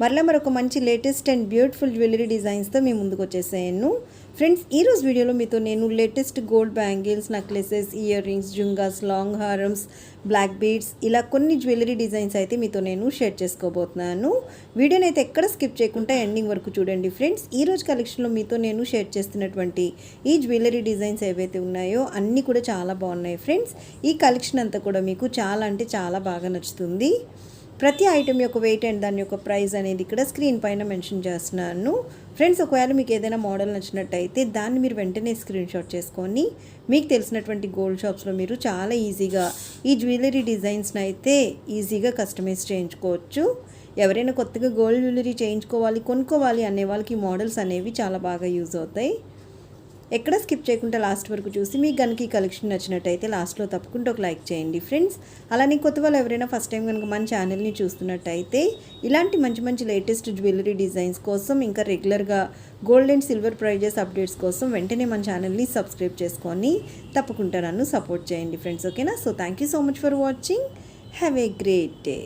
మరలా మరొక మంచి లేటెస్ట్ అండ్ బ్యూటిఫుల్ జ్యువెలరీ డిజైన్స్తో మీ ముందుకు వచ్చేసాను ఫ్రెండ్స్ ఈరోజు వీడియోలో మీతో నేను latest gold bangles necklaces ear rings జుంగాస్ long హారమ్స్ బ్లాక్ బీడ్స్ ఇలా కొన్ని జ్యువెలరీ డిజైన్స్ అయితే మీతో నేను షేర్ చేసుకోబోతున్నాను. వీడియోని అయితే ఎక్కడ స్కిప్ చేయకుండా ఎండింగ్ వరకు చూడండి ఫ్రెండ్స్ ఈ రోజు కలెక్షన్లో మీతో నేను షేర్ చేస్తున్నటువంటి ఈ జ్యువెలరీ డిజైన్స్ ఏవైతే ఉన్నాయో అన్నీ కూడా చాలా బాగున్నాయి ఫ్రెండ్స్ ఈ కలెక్షన్ అంతా కూడా మీకు చాలా అంటే చాలా బాగా నచ్చుతుంది. ప్రతి ఐటెం యొక్క వెయిట్ అండ్ దాని యొక్క ప్రైస్ అనేది ఇక్కడ స్క్రీన్ పైన మెన్షన్ చేస్తున్నాను. ఫ్రెండ్స్ ఒకవేళ మీకు ఏదైనా మోడల్ నచ్చినట్టయితే దాన్ని మీరు వెంటనే స్క్రీన్ షాట్ చేసుకొని మీకు తెలిసినటువంటి గోల్డ్ షాప్స్లో మీరు చాలా ఈజీగా ఈ జ్యువెలరీ డిజైన్స్ని అయితే ఈజీగా కస్టమైజ్ చేయించుకోవచ్చు. ఎవరైనా కొత్తగా గోల్డ్ జ్యువెలరీ చేయించుకోవాలి కొనుక్కోవాలి అనే వాళ్ళకి మోడల్స్ అనేవి చాలా బాగా యూజ్ అవుతాయి. ఎక్కడ స్కిప్ చేయకుండా లాస్ట్ వరకు చూసి మీకు కనుక ఈ కలెక్షన్ నచ్చినట్టయితే లాస్ట్లో తప్పకుండా ఒక లైక్ చేయండి ఫ్రెండ్స్. అలానే కొత్త వాళ్ళు ఎవరైనా ఫస్ట్ టైం కనుక మన ఛానల్ని చూస్తున్నట్టయితే ఇలాంటి మంచి మంచి లేటెస్ట్ జ్యువెలరీ డిజైన్స్ కోసం ఇంకా రెగ్యులర్గా gold and silver prices updates కోసం వెంటనే మన ఛానల్ని సబ్స్క్రైబ్ చేసుకొని తప్పకుండా నన్ను సపోర్ట్ చేయండి ఫ్రెండ్స్ ఓకేనా? So thank you so much for watching have a great day